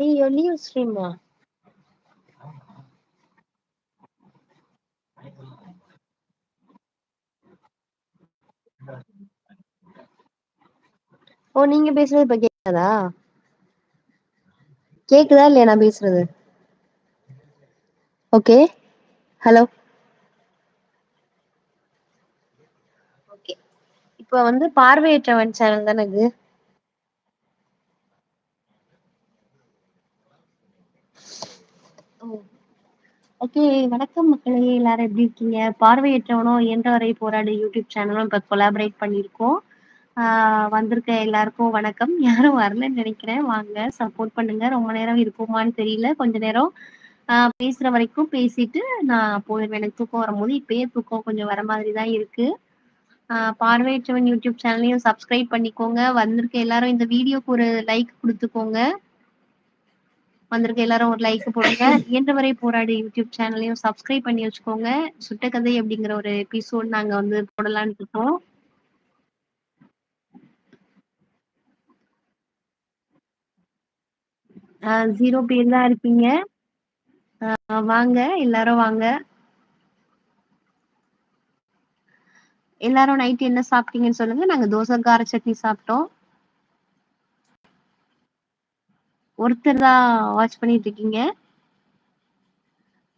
ஐயோ! Leave streamer. ஓ! நீங்க பேசுறது இப்ப கேக்குதா கேக்குதா இல்லையா நான் பேசுறது? ஓகே. ஹலோ. ஓகே. இப்ப வந்து பார்வையற்றவன் சேனல் தானே இது? ஓ! ஓகே. வணக்கம் மக்களே! எல்லாரும் எப்படி இருக்கீங்க? பார்வையற்றவனோ இயன்றவரை போராடு யூடியூப் சேனலும் இப்போ கொலாபரேட் பண்ணியிருக்கோம். ஆ வந்திருக்க எல்லாருக்கும் வணக்கம். யாரும் வரலன்னு நினைக்கிறேன் வாங்க சப்போர்ட் பண்ணுங்க. ரொம்ப நேரம் இருப்போமான்னு தெரியல. கொஞ்ச நேரம் ஆ பேசுற வரைக்கும் பேசிட்டு நான் போயிடுவேன் எனக்கு தூக்கம் வரும்போது இப்பயே தூக்கம் கொஞ்சம் வர மாதிரி தான் இருக்கு. பார்வையற்றவன் யூடியூப் சேனலையும் சப்ஸ்கிரைப் பண்ணிக்கோங்க. வந்திருக்க எல்லாரும் இந்த வீடியோக்கு ஒரு லைக் கொடுத்துக்கோங்க வந்திருக்க எல்லாரும் ஒரு லைக் போடுங்க. இயன்றவரை போராடு யூடியூப் சேனலையும் சப்ஸ்கிரைப் பண்ணி வச்சுக்கோங்க. சுட்டக்கதை அப்படிங்கிற ஒரு எபிசோட் நாங்க வந்து போடலான்னு இருக்கோம். ஜீரோ பேர் தான் இருப்பீங்க வாங்க. எல்லாரும் வாங்க. எல்லாரும் நைட் என்ன சாப்பிட்டீங்கன்னு சொல்லுங்க. நாங்க தோசை, கார சட்னி சாப்பிட்டோம். ஒருத்தர் தான் வாட்ச் பண்ணிட்டு இருக்கீங்க.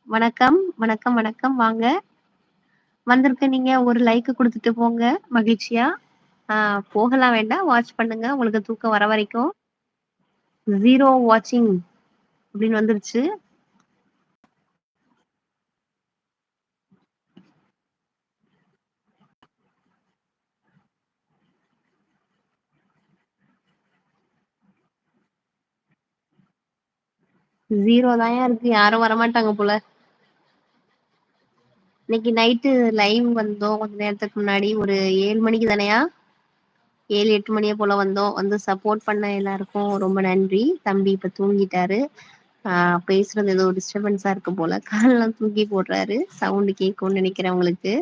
வணக்கம், வணக்கம், வணக்கம். வாங்க. வந்திருக்க நீங்க ஒரு லைக் கொடுத்துட்டு போங்க மகிழ்ச்சியா. போகலாம் வேண்டாம். வாட்ச் பண்ணுங்க. உங்களுக்கு தூக்கம் வர வரைக்கும். ஜீரோ வாட்சிங் அப்படின்னு வந்துருச்சு. ஜீரோ தான்யா இருக்கு. யாரும் வரமாட்டாங்க போல. இன்னைக்கு நைட்டு லைவ் வந்தோம் கொஞ்ச நேரத்துக்கு முன்னாடி. ஒரு ஏழு மணிக்கு தானேயா? 7, 8 மணிய போல வந்தோம். வந்து சப்போர்ட் பண்ண எல்லாருக்கும் ரொம்ப நன்றி. தம்பி இப்ப தூங்கிட்டாரு. ஆஹ் பேசுறது ஏதோ டிஸ்டர்பன்ஸா இருக்கு போல. காலெல்லாம் தூக்கி போடுறாரு. சவுண்ட் கேட்கும்னு நினைக்கிறேன் உங்களுக்கு.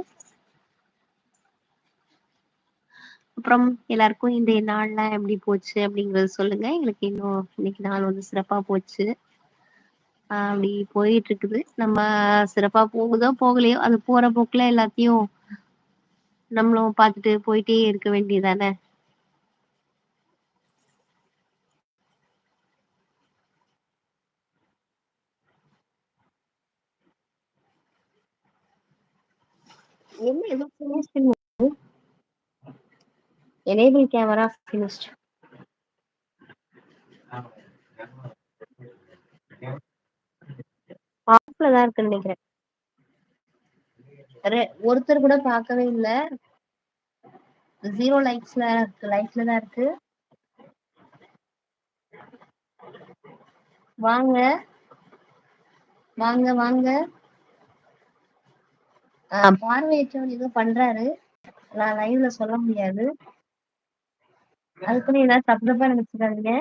அப்புறம் எல்லாருக்கும் இந்த நாள்லாம் எப்படி போச்சு அப்படிங்கறது சொல்லுங்க. எங்களுக்கு இன்னும் இன்னைக்கு நாள் வந்து சிறப்பா போச்சு. அப்படி போயிட்டு இருக்குது. நம்ம சிறப்பா போகுதோ, போகலையோ அது போற போக்குல எல்லாத்தையும் நம்மளும் பார்த்துட்டு போயிட்டே இருக்க வேண்டியது தானே! என்ன ஏதோ ஃபினிஷ்டுன்னு எனேபிள் கேமரா ஃபினிஷ்ட். தான் இருக்குன்னு நினைக்கிறேன் ஒருத்தர் கூட பார்க்கவே இல்ல. ஜீரோ லைக்ஸ்ல இருக்கு. லைக்ல தான் இருக்கு. வாங்க. வாங்க, வாங்க. ஆ பார்வையற்றவர் ஏதோ பண்றாரு. நான் லைவ்ல சொல்ல முடியாது. அதுக்குன்னு ஏதாவது தப்பு தப்பா நினைச்சுக்காதீங்க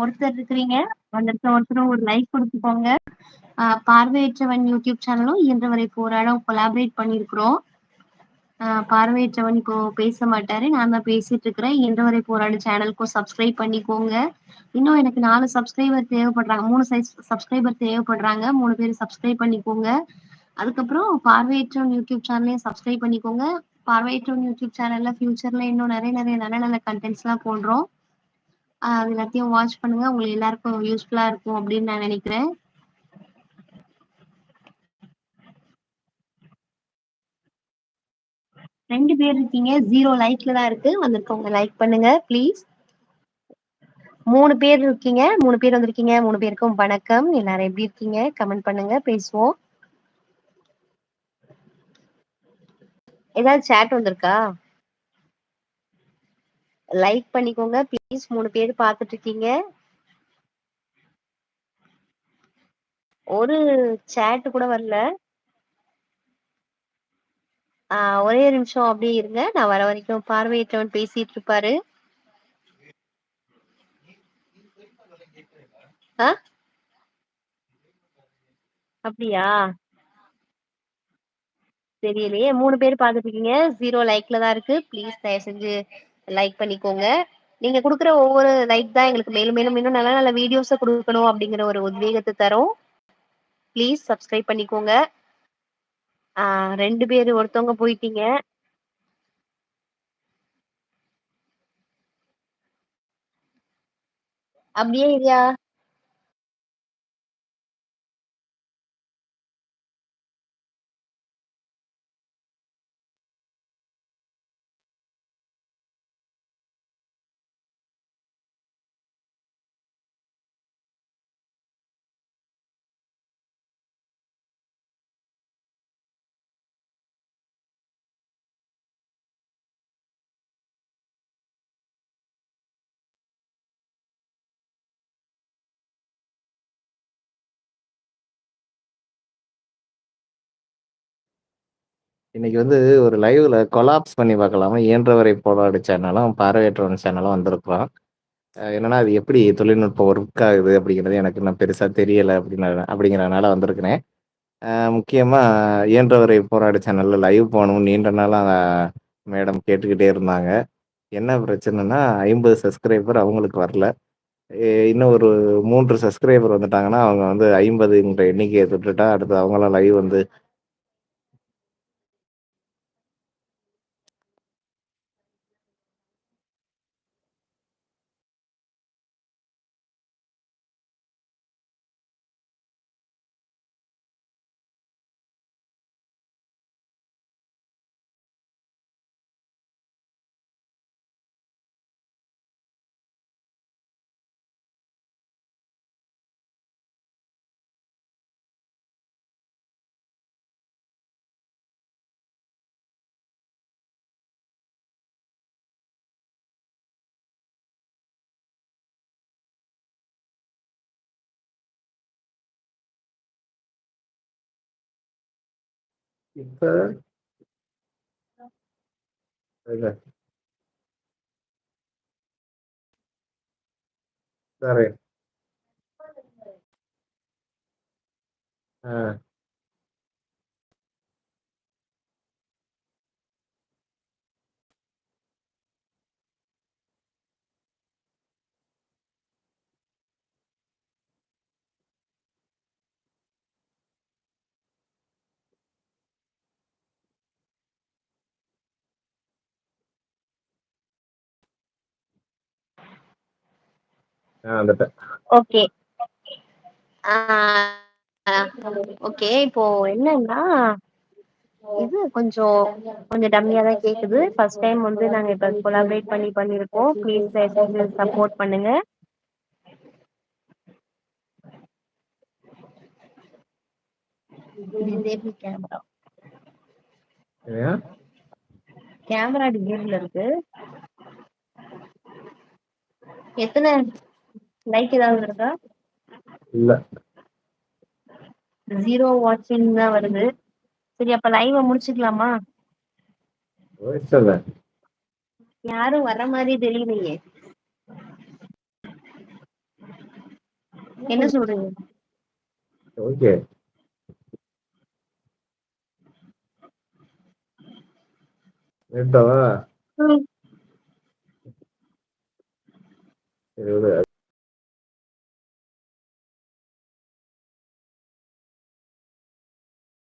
ஒருத்தர் இருக்கிறீங்க. வந்திருக்க ஒருத்தரும் ஒரு லைக் கொடுத்துக்கோங்க பார்வையற்றவன் யூடியூப் சேனலும் இயன்றவரை போராடம் கொலாபரேட் பண்ணியிருக்கிறோம். பார்வையற்றவன் இப்போ பேச மாட்டாரு. நான் தான் பேசிட்டு இருக்கிறேன். இயன்றவரை போராடு சேனலுக்கும் சப்ஸ்கிரைப் பண்ணிக்கோங்க. இன்னும் எனக்கு நாலு சப்ஸ்கிரைபர் தேவைப்படுறாங்க. மூணு சைஸ் சப்ஸ்கிரைபர் தேவைப்படுறாங்க. மூணு பேர் சப்ஸ்கிரைப் பண்ணிக்கோங்க. அதுக்கப்புறம் பார்வையற்றவன் யூடியூப் சேனலையும் சப்ஸ்கிரைப் பண்ணிக்கோங்க. பார்வையற்றவன் யூடியூப் சேனல்ல ஃபியூச்சர்ல இன்னும் நிறைய நிறைய நல்ல நல்ல கன்டென்ட்ஸ்லாம் போடுறோம். அது எல்லாத்தையும் வாட்ச் பண்ணுங்க. உங்களுக்கு எல்லாருக்கும் யூஸ்ஃபுல்லா இருக்கும் அப்படின்னு நான் நினைக்கிறேன் ரெண்டு பேர் இருக்கீங்க. ஜீரோ லைக்ல தான் இருக்கு. வந்திருக்கவங்க லைக் பண்ணுங்க ப்ளீஸ். மூணு பேர் இருக்கீங்க. மூணு பேர் வந்திருக்கீங்க. மூணு பேருக்கும் வணக்கம். எல்லாரும் எப்படி இருக்கீங்க? கமெண்ட் பண்ணுங்க. பேசுவோம். ஏதாவது சேட் வந்திருக்கா? லைக் பண்ணிக்கோங்க ப்ளீஸ். மூணு பேர் பார்த்துட்டு இருக்கீங்க. ஒரு சேட் கூட வரல. ஒரே நிமிஷம் அப்படியே இருங்க. நான் வர வரைக்கும் பார்வையற்றவன் பேசிட்டு இருப்பாரு. ஆ? தெரியலையே மூணு பேர் பாத்துட்ருக்கீங்க ஜீரோ லைக்ல தான் இருக்கு ப்ளீஸ் தயவு செஞ்சு லைக் பண்ணிக்கோங்க. நீங்க கொடுக்குற ஒவ்வொரு லைக் தான் எங்களுக்கு மேலும் மேலும் இன்னும் நல்ல நல்ல வீடியோஸை கொடுக்கணும் அப்படிங்கிற ஒரு உத்வேகத்தை தரும். ப்ளீஸ் சப்ஸ்கிரைப் பண்ணிக்கோங்க. ரெண்டு பேர் ஒருத்தவங்க போயிட்டீங்க. அப்படியே இல்லையா இன்னைக்கு வந்து ஒரு லைவ்ல கொலாப்ஸ் பண்ணி பார்க்கலாமா? இயன்றவரை போராடு சேனலும் பார்வையற்றவன் சேனலு வந்திருக்கிறோ என்னன்னா அது எப்படி தொழில்நுட்பம் ஒர்க் ஆகுது அப்படிங்கிறது எனக்கு இன்னும் பெருசா தெரியல அப்படின்னு அப்படிங்கிறனால வந்திருக்கிறேன். அ முக்கியமா இயன்றவரை போராடு சேனல்ல லைவ் போகணும். நீண்ட நாளாக மேடம் கேட்டுக்கிட்டே இருந்தாங்க. என்ன பிரச்சனைனா ஐம்பது சப்ஸ்கிரைபர் அவங்களுக்கு வரல. இன்னும் ஒரு மூன்று சப்ஸ்கிரைபர் வந்துட்டாங்கன்னா அவங்க வந்து ஐம்பதுங்கிற எண்ணிக்கையை தொட்டுட்டா அடுத்து அவங்களாம் லைவ் வந்து இப்ப இல்ல சரி ஆ ஆ வந்துட்டே ஓகே. ஓகே. இப்போ என்னன்னா இது கொஞ்சோ கொஞ்சோ டம்மியா தா கேக்குது. ஃபர்ஸ்ட் டைம் வந்து நாங்க இப்ப கொலாபரேட் பண்ணி பண்ணிருக்கோ ப்ளீஸ் சப்போர்ட் பண்ணுங்க. கேமரா கேமரா டிசேபிள்ல இருக்கு. எத்தன லைக் ஏதாவது இருக்கா இல்ல. ஜீரோ வாட்சிங் தா வருது. சரி அப்ப லைவ முடிச்சுக்கலாமா? பேசல யாரு வர்ற மாரி தெரியலையே. என்ன சொல்றீங்க? ஓகே. சரி